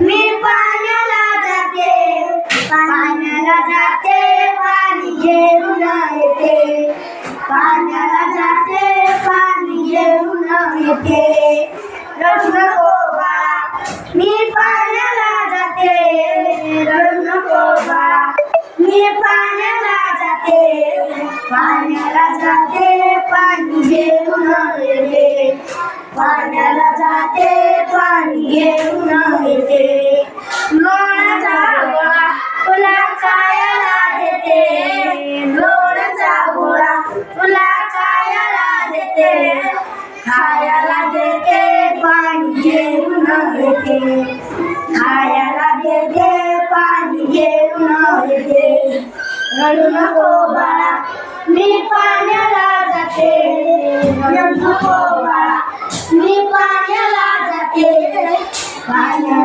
मी पाण्याला जाते पाण्याला जाते पाणी घेऊन येते. पाण्याला जाते पाणी घेऊन येते. रडू नको मी पाण्याला जाते. रडू नको मी पाण्याला जाते. पाण्याला जाते पाणी घेऊन येते. पाण्याला ते पाणी घेऊन येते. लोणाचा गोळा तुला खायला देते. लोणाचा गोळा तुला खायला देते. खायला देते पाणी घेऊन येते. खायला देते पाणी घेऊन येते. रडू नको बाळा मी पाण्याला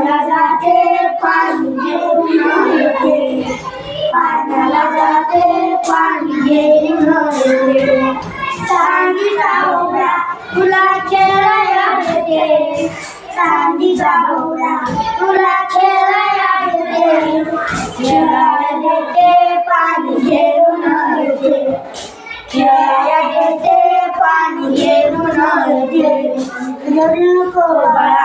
पाण्याला जाते पाणी घेऊन येते पाण्याला जाते पाणी घेऊन येते चांदीचा भोवरा तुला खेळायला देते चांदीचा भोवरा तुला खेळायला देते खेळायला देते पाणी घेऊन येते खेळायला देते पाणी घेऊन येते रडू नको बाळा.